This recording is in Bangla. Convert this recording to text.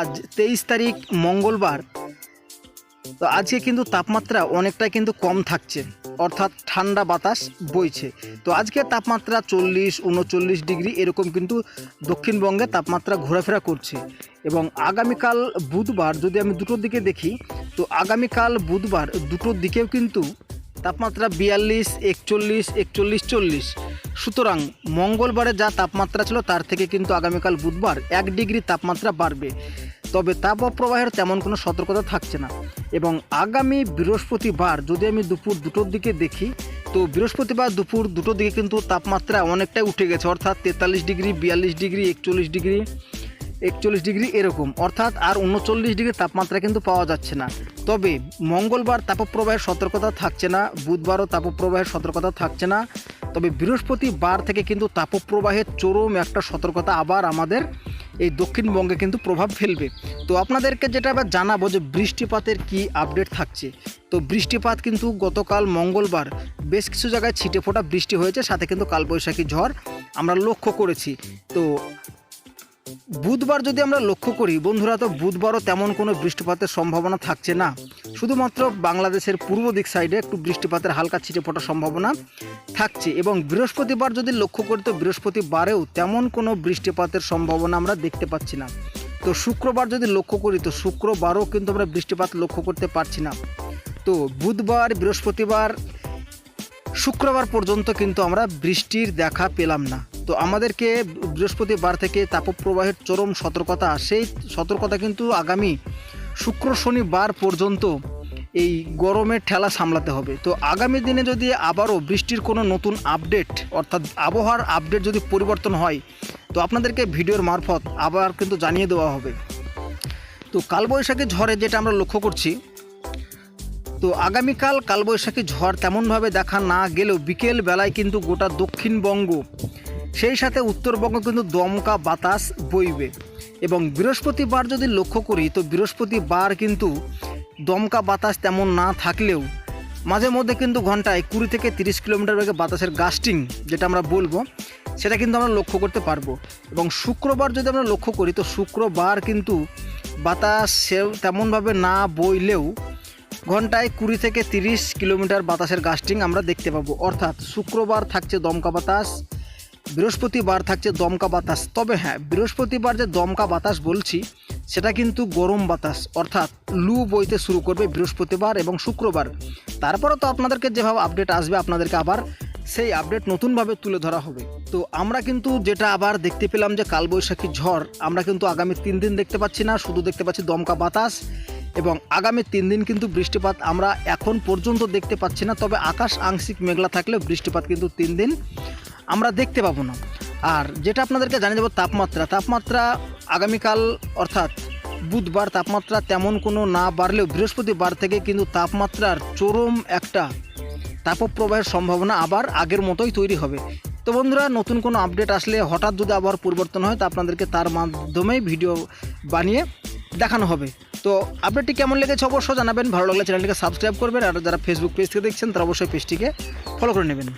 আজ তেইশ তারিখ মঙ্গলবার। তো আজকে কিন্তু তাপমাত্রা অনেকটাই কিন্তু কম থাকছে, অর্থাৎ ঠান্ডা বাতাস বইছে। তো আজকে তাপমাত্রা চল্লিশ, উনচল্লিশ ডিগ্রি এরকম কিন্তু দক্ষিণবঙ্গে তাপমাত্রা ঘোরাফেরা করছে। এবং আগামীকাল বুধবার, যদি আমি দুটোর দিকে দেখি, তো আগামীকাল বুধবার দুটোর দিকেও কিন্তু তাপমাত্রা বিয়াল্লিশ, একচল্লিশ একচল্লিশ, চল্লিশ। সুতরাং মঙ্গলবারে যা তাপমাত্রা ছিল তার থেকে কিন্তু আগামীকাল বুধবার এক ডিগ্রি তাপমাত্রা বাড়বে। তবে তাপপ্রবাহের তেমন কোনো সতর্কতা থাকছে না। এবং আগামী বৃহস্পতিবার যদি আমি দুপুর দুটোর দিকে দেখি, তো বৃহস্পতিবার দুপুর দুটোর দিকে কিন্তু তাপমাত্রা অনেকটাই উঠে গেছে। অর্থাৎ তেতাল্লিশ ডিগ্রি, বিয়াল্লিশ ডিগ্রি, একচল্লিশ ডিগ্রি একচল্লিশ ডিগ্রি এরকম। অর্থাৎ আর উনচল্লিশ ডিগ্রি তাপমাত্রা কিন্তু পাওয়া যাচ্ছে না। তবে মঙ্গলবার তাপপ্রবাহের সতর্কতা থাকছে না, বুধবারও তাপপ্রবাহের সতর্কতা থাকছে না। তবে বৃহস্পতিবার থেকে কিন্তু তাপপ্রবাহের চরম একটা সতর্কতা আবার আমাদের এই দক্ষিণবঙ্গে কিন্তু প্রভাব ফেলবে। তো আপনাদেরকে যেটা এবার জানাব যে বৃষ্টিপাতের কি আপডেট থাকছে। তো বৃষ্টিপাত কিন্তু গতকাল মঙ্গলবার বেশ কিছু জায়গায় ছিটে ফোটা বৃষ্টি হয়েছে, সাথে কিন্তু কালবৈশাখী ঝড় আমরা লক্ষ্য করেছি। তো বুধবার যদি আমরা লক্ষ্য করি, বন্ধুরা, তো বুধবারও তেমন কোনো বৃষ্টিপাতের সম্ভাবনা থাকছে না। শুধুমাত্র বাংলাদেশের পূর্ব দিক সাইডে একটু বৃষ্টিপাতের হালকা ছিটে ফোটার সম্ভাবনা থাকছে এবং বৃহস্পতিবার যদি লক্ষ্য করি, তো বৃহস্পতিবারেও তেমন কোনো বৃষ্টিপাতের সম্ভাবনা আমরা দেখতে পাচ্ছি না। তো শুক্রবার যদি লক্ষ্য করি, তো শুক্রবারও কিন্তু আমরা বৃষ্টিপাত লক্ষ্য করতে পারছি না। তো বুধবার, বৃহস্পতিবার, শুক্রবার পর্যন্ত কিন্তু আমরা বৃষ্টির দেখা পেলাম না। তো আমাদেরকে বৃহস্পতিবার থেকে তাপপ্রবাহের চরম সতর্কতা, সেই সতর্কতা কিন্তু আগামী শুক্র শনিবার পর্যন্ত এই গরমের ঠেলা সামলাতে হবে। তো আগামী দিনে যদি আবারও বৃষ্টির কোনো নতুন আপডেট, অর্থাৎ আবহাওয়ার আপডেট যদি পরিবর্তন হয়, তো আপনাদেরকে ভিডিওর মারফত আবার কিন্তু জানিয়ে দেওয়া হবে। তো কালবৈশাখী ঝড়ে যেটা আমরা লক্ষ্য করছি, তো আগামীকাল কালবৈশাখী ঝড় তেমনভাবে দেখা না গেলেও বিকেল বেলায় কিন্তু গোটা দক্ষিণবঙ্গ সেই সাথে উত্তরবঙ্গ কিন্তু দমকা বাতাস বইবে। এবং বৃহস্পতিবার যদি লক্ষ্য করি, তো বৃহস্পতিবার কিন্তু দমকা বাতাস তেমন না থাকলেও মাঝে মধ্যে কিন্তু ঘন্টায় কুড়ি থেকে তিরিশ কিলোমিটার বেগে বাতাসের গাস্টিং, যেটা আমরা বলব, সেটা কিন্তু আমরা লক্ষ্য করতে পারব। এবং শুক্রবার যদি আমরা লক্ষ্য করি, তো শুক্রবার কিন্তু বাতাস সেও তেমনভাবে না বইলেও ঘন্টায় কুড়ি থেকে তিরিশ কিলোমিটার বাতাসের গাস্টিং আমরা দেখতে পাবো। অর্থাৎ শুক্রবার থাকছে দমকা বাতাস বৃহস্পতিবার থাকছে দমকা বাতাস। তবে হ্যাঁ বৃহস্পতিবার যে দমকা বাতাস বলছি, সেটা কিন্তু গরম বাতাস, অর্থাৎ লু বইতে শুরু করবে বৃহস্পতিবার এবং শুক্রবার। তারপরে তো আপনাদেরকে যেভাবে আপডেট আসবে, আপনাদেরকে আবার সেই আপডেট নতুনভাবে তুলে ধরা হবে। তো আমরা কিন্তু যেটা আবার দেখতে পেলাম যে কালবৈশাখী ঝড়, আমরা কিন্তু আগামী তিন দিন দেখতে পাচ্ছি না, শুধু দেখতে পাচ্ছি দমকা বাতাস এবং আগামী তিন দিন কিন্তু বৃষ্টিপাত আমরা এখন পর্যন্ত দেখতে পাচ্ছি না, তবে আকাশ আংশিক মেঘলা থাকলেও বৃষ্টিপাত কিন্তু তিন দিন আমরা দেখতে পাবো না। আর যেটা আপনাদেরকে জানিয়ে দেবো, তাপমাত্রা। তাপমাত্রা আগামীকাল, অর্থাৎ বুধবার, তাপমাত্রা তেমন কোনো না বাড়লেও বৃহস্পতিবার থেকে কিন্তু তাপমাত্রার চরম একটা তাপপ্রবাহের সম্ভাবনা আবার আগের মতোই তৈরি হবে। তো বন্ধুরা, নতুন কোনো আপডেট আসলে হঠাৎ যদি আবহাওয়ার পরিবর্তন হয়, তা আপনাদেরকে তার মাধ্যমেই ভিডিও বানিয়ে দেখানো হবে। তো আপডেটটি কেমন লেগেছে অবশ্যই জানাবেন। ভালো লাগলে চ্যানেলটিকে সাবস্ক্রাইব করবেন। আর যারা ফেসবুক পেজ থেকে দেখছেন, তারা অবশ্যই পেজটিকে ফলো করে নেবেন।